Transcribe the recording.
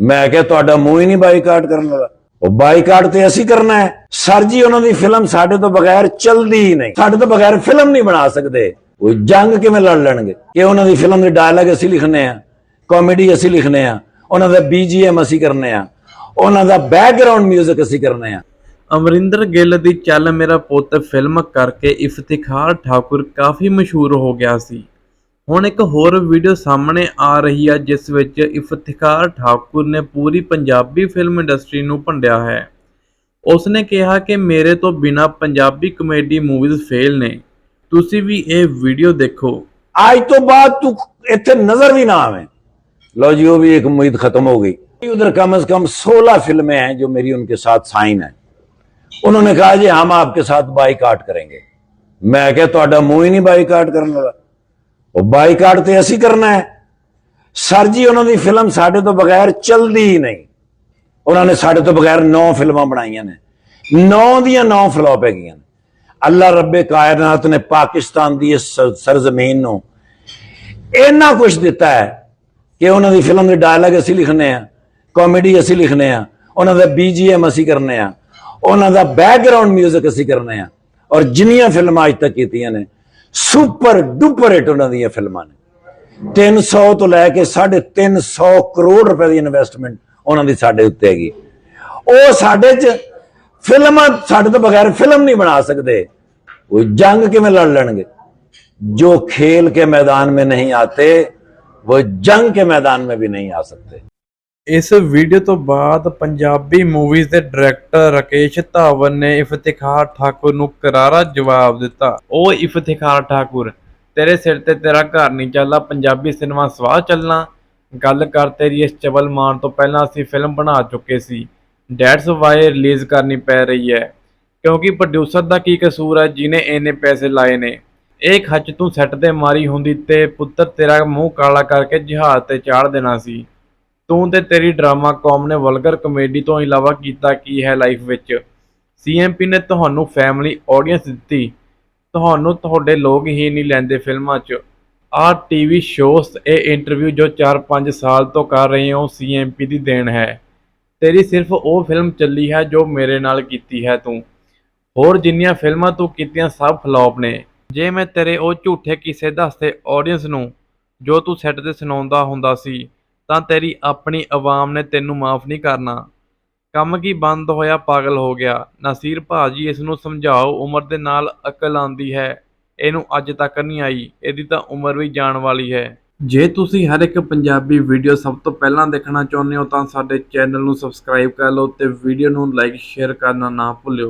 ਮੈਂ ਕਿਹਾ ਤੁਹਾਡਾ ਮੂੰਹ ਹੀ ਨਹੀਂ ਬਾਈਕਾਟ ਕਰਨ ਵਾਲਾ। ਉਹ ਬਾਈਕਾਟ ਤੇ ਅਸੀਂ ਕਰਨਾ ਹੈ। ਸਰ ਜੀ, ਉਹਨਾਂ ਦੀ ਫਿਲਮ ਸਾਡੇ ਤੋਂ ਬਗੈਰ ਚੱਲਦੀ ਹੀ ਨਹੀਂ। ਸਾਡੇ ਤੋਂ ਬਗੈਰ ਫਿਲਮ ਨਹੀਂ ਬਣਾ ਸਕਦੇ। ਉਹ ਜੰਗ ਕਿਵੇਂ ਲੜ ਲੈਣਗੇ? ਕਿ ਉਹਨਾਂ ਦੀ ਫਿਲਮ ਦੇ ਡਾਇਲੌਗ ਅਸੀਂ ਲਿਖਨੇ ਆ ਕਾਮੇਡੀ ਅਸੀਂ ਲਿਖਨੇ ਆ, ਉਹਨਾਂ ਦਾ ਬੀਜੀਐਮ ਅਸੀਂ ਕਰਨੇ ਆ, ਉਹਨਾਂ ਦਾ ਬੈਕਗ੍ਰਾਉਂਡ 뮤직 ਅਸੀਂ ਕਰਨੇ ਆ। ਅਮਰਿੰਦਰ ਗਿੱਲ ਦੀ ਚੱਲ ਮੇਰਾ ਪੁੱਤ ਫਿਲਮ ਕਰਕੇ ਇਫਤਿਖਾਰ ਠਾਕੁਰ ਕਾਫੀ ਮਸ਼ਹੂਰ ਹੋ ਗਿਆ ਸੀ। ਹੁਣ ਇੱਕ ਹੋਰ ਵੀਡੀਓ ਸਾਹਮਣੇ ਆ ਰਹੀ ਹੈ ਜਿਸ ਵਿੱਚ ਇਫਤਿਖਾਰ ਠਾਕੁਰ ਨੇ ਪੂਰੀ ਪੰਜਾਬੀ ਫਿਲਮ ਇੰਡਸਟਰੀ ਨੂੰ ਭੰਡਿਆ ਹੈ ਉਸਨੇ ਕਿਹਾ ਕਿ ਮੇਰੇ ਤੋਂ ਬਿਨਾ ਪੰਜਾਬੀ ਕਮੇਡੀ ਮੂਵੀਜ਼ ਫੇਲ ਨੇ ਤੁਸੀਂ ਵੀ ਇਹ ਵੀਡੀਓ ਦੇਖੋ आज तो बाद तू इतने नजर भी ना आवे लो जी वो भी एक उम्मीद खत्म हो गई उधर कम से कम 16 फिल्में हैं जो मेरी उनके साथ साइन है उन्होंने कहा जी हम आपके साथ बाईकाट करेंगे मैं क्या ਤੁਹਾਡਾ ਮੂੰਹ ਹੀ ਨਹੀਂ ਬਾਈਕਾਟ ਕਰਨ ਵਾਲਾ بائی کاٹ تو کرنا ہے سر جی انہوں کی فلم ساڑھے تو بغیر چل دی ہی نہیں انہوں نے ساڑھے تو بغیر نو فلمہ بنائی ہیں نو دیا نو فلو پہ گئی ہیں اللہ رب کائرنات نے پاکستان دی سرزمین نو اینا کچھ دیتا ہے کہ انہوں کی فلم دی ڈائلگ اسی لکھنے ہیں کومیڈی اسی لکھنے ہیں انہوں وہ بی جی ایم اسی کرنے ہیں انہوں دی بیک گراؤنڈ میوزک اسی کرنے ہیں اور جنیاں فلم آج تک کیتی ہیں انہیں ਸੁਪਰ ਡੁਪਰ ਹਿੱਟ ਉਹਨਾਂ ਦੀਆਂ ਫਿਲਮਾਂ ਨੇ 300 ਤੋਂ ਲੈ ਕੇ 350 ਕਰੋੜ ਰੁਪਏ ਦੀ ਇਨਵੈਸਟਮੈਂਟ ਉਹਨਾਂ ਦੀ ਸਾਡੇ ਉੱਤੇ ਹੈਗੀ ਉਹ ਸਾਡੇ 'ਚ ਫਿਲਮਾਂ ਸਾਡੇ ਤੋਂ ਬਗੈਰ ਫਿਲਮ ਨਹੀਂ ਬਣਾ ਸਕਦੇ ਉਹ ਜੰਗ ਕਿਵੇਂ ਲੜ ਲੈਣਗੇ जो खेल के मैदान में नहीं आते वो जंग के मैदान में भी नहीं आ सकते ਇਸ ਵੀਡੀਓ ਤੋਂ ਬਾਅਦ ਪੰਜਾਬੀ ਮੂਵੀਜ਼ ਦੇ ਡਾਇਰੈਕਟਰ ਰਕੇਸ਼ ਧਾਵਨ ਨੇ ਇਫਤਿਖਾਰ ਠਾਕੁਰ ਨੂੰ ਕਰਾਰਾ ਜਵਾਬ ਦਿੱਤਾ। ਉਹ ਇਫਤਿਖਾਰ ਠਾਕੁਰ, ਤੇਰੇ ਸਿਰ ਤੇ ਤੇਰਾ ਘਰ ਨਹੀਂ ਚੱਲਦਾ, ਪੰਜਾਬੀ ਸਿਨੇਮਾ ਸਵਾਹ ਚੱਲਣਾ। ਗੱਲ ਕਰ ਤੇਰੀ ਇਸ ਚਵਲ ਮਾਰਨ ਤੋਂ ਪਹਿਲਾਂ ਅਸੀਂ ਫਿਲਮ ਬਣਾ ਚੁੱਕੇ ਸੀ। ਡੈਟਸ ਵਾਈ ਰਿਲੀਜ਼ ਕਰਨੀ ਪੈ ਰਹੀ ਹੈ। ਕਿਉਂਕਿ ਪ੍ਰੋਡਿਊਸਰ ਦਾ ਕੀ ਕਸੂਰ ਹੈ ਜਿਨੇ ਇੰਨੇ ਪੈਸੇ ਲਾਏ ਨੇ। ਇਹ ਖੱਚ ਤੂੰ ਸੈੱਟ ਤੇ ਮਾਰੀ ਹੁੰਦੀ ਤੇ ਪੁੱਤਰ ਤੇਰਾ ਮੂੰਹ ਕਾਲਾ ਕਰਕੇ ਜਹਾਜ਼ ਤੇ ਚਾੜ ਦੇਣਾ ਸੀ। ਤੂੰ ਤੇ ਤੇਰੀ ਡਰਾਮਾ ਕੌਮ ਨੇ ਵਲਗਰ ਕਮੇਡੀ ਤੋਂ ਇਲਾਵਾ ਕੀਤਾ ਕੀ ਹੈ ਲਾਈਫ ਵਿੱਚ? ਸੀਐਮਪੀ ਨੇ ਤੁਹਾਨੂੰ ਫੈਮਿਲੀ ਆਡੀਅנס ਦਿੱਤੀ। ਤੁਹਾਨੂੰ ਤੁਹਾਡੇ ਲੋਕ ਹੀ ਨਹੀਂ ਲੈਂਦੇ ਫਿਲਮਾਂ 'ਚ। ਆਹ ਟੀਵੀ ਸ਼ੋਸ ਇਹ ਇੰਟਰਵਿਊ ਜੋ 4-5 ਸਾਲ ਤੋਂ ਕਰ ਰਹੇ ਹੋ ਸੀਐਮਪੀ ਦੀ ਦੇਣ ਹੈ। ਤੇਰੀ ਸਿਰਫ ਉਹ ਫਿਲਮ ਚੱਲੀ ਹੈ ਜੋ ਮੇਰੇ ਨਾਲ ਕੀਤੀ ਹੈ ਤੂੰ। ਹੋਰ ਜਿੰਨੀਆਂ ਫਿਲਮਾਂ ਤੂੰ ਕੀਤੀਆਂ ਸਭ ਫਲॉप ਨੇ। ਜੇ ਮੈਂ ਤੇਰੇ ਉਹ ਝੂਠੇ ਕਿਸੇ ਦੱਸਦੇ ਆਡੀਅנס ਨੂੰ ਜੋ ਤੂੰ ਸੈੱਟ ਤੇ ਸੁਣਾਉਂਦਾ ਹੁੰਦਾ ਸੀ ਤਾਂ ਤੇਰੀ ਆਪਣੀ ਆਵਾਮ ਨੇ ਤੈਨੂੰ ਮਾਫ ਨਹੀਂ ਕਰਨਾ। ਕੰਮ ਕੀ ਬੰਦ ਹੋਇਆ, ਪਾਗਲ ਹੋ ਗਿਆ। ਨਸੀਰ ਭਾਜੀ, ਇਸ ਨੂੰ ਸਮਝਾਓ, ਉਮਰ ਦੇ ਨਾਲ ਅਕਲ ਆਂਦੀ ਹੈ। ਇਹਨੂੰ ਅੱਜ ਤੱਕ ਨਹੀਂ ਆਈ। ਇਹਦੀ ਤਾਂ ਉਮਰ ਵੀ ਜਾਣ ਵਾਲੀ ਹੈ। ਜੇ ਤੁਸੀਂ ਹਰ ਇੱਕ ਪੰਜਾਬੀ ਵੀਡੀਓ ਸਭ ਤੋਂ ਪਹਿਲਾਂ ਦੇਖਣਾ ਚਾਹੁੰਦੇ ਹੋ, ਤਾਂ ਸਾਡੇ ਚੈਨਲ ਨੂੰ ਸਬਸਕ੍ਰਾਈਬ ਕਰ ਲਓ ਤੇ ਵੀਡੀਓ ਨੂੰ ਲਾਈਕ, ਸ਼ੇਅਰ ਕਰਨਾ ਨਾ ਭੁੱਲਿਓ।